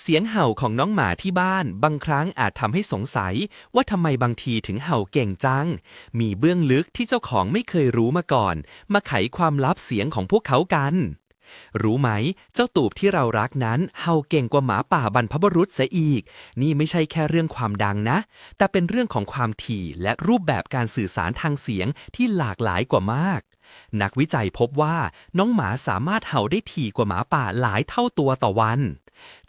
เสียงเห่าของน้องหมาที่บ้านบางครั้งอาจทำให้สงสัยว่าทำไมบางทีถึงเห่าเก่งจัง มีเบื้องลึกที่เจ้าของไม่เคยรู้มาก่อน มาไขความลับเสียงของพวกเขากัน รู้ไหม เจ้าตูบที่เรารักนั้นเห่าเก่งกว่าหมาป่าบรรพบุรุษเสียอีก นี่ไม่ใช่แค่เรื่องความดังนะ แต่เป็นเรื่องของความถี่และรูปแบบการสื่อสารทางเสียงที่หลากหลายกว่ามาก นักวิจัยพบว่าน้องหมาสามารถเห่าได้ถี่กว่าหมาป่าหลายเท่าตัวต่อวัน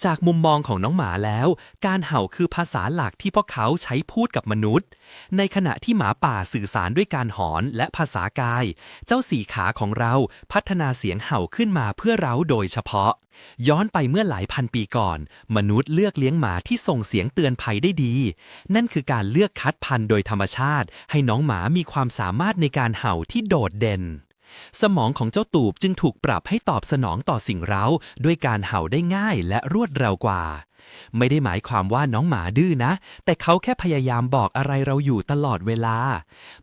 จากมุมมองของน้องหมาแล้ว การเห่าคือภาษาหลักที่พวกเขาใช้พูดกับมนุษย์ ในขณะที่หมาป่าสื่อสารด้วยการหอนและภาษากาย เจ้าสี่ขาของเราพัฒนาเสียงเห่าขึ้นมาเพื่อเราโดยเฉพาะ ย้อนไปเมื่อหลายพันปีก่อน มนุษย์เลือกเลี้ยงหมาที่ส่งเสียงเตือนภัยได้ดี นั่นคือการเลือกคัดพันธุ์โดยธรรมชาติ ให้น้องหมามีความสามารถในการเห่าที่โดดเด่น สมองของเจ้าตูบจึงถูกปรับให้ตอบสนองต่อสิ่งเร้า ด้วยการเห่าได้ง่ายและรวดเร็วกว่า ไม่ได้หมายความว่าน้องหมาดื้อนะ แต่เขาแค่พยายามบอกอะไรเราอยู่ตลอดเวลา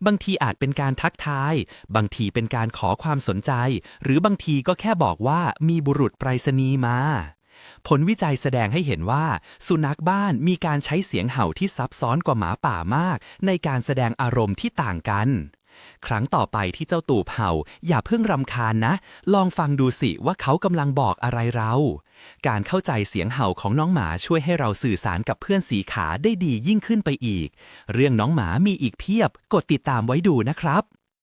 บางทีอาจเป็นการทักทาย บางทีเป็นการขอความสนใจ หรือบางทีก็แค่บอกว่ามีบุรุษไปรษณีย์มาผลวิจัยแสดงให้เห็นว่า สุนัขบ้านมีการใช้เสียงเห่าที่ซับซ้อนกว่าหมาป่ามาก ในการแสดงอารมณ์ที่ต่างกัน ครั้งต่อไปที่เจ้าตูบเห่า อย่าเพิ่งรำคาญนะ ลองฟังดูสิว่าเขากำลังบอกอะไรเรา การเข้าใจเสียงเห่าของน้องหมาช่วยให้เราสื่อสารกับเพื่อนสีขาได้ดียิ่งขึ้นไปอีก เรื่องน้องหมามีอีกเพียบ กดติดตามไว้ดูนะครับ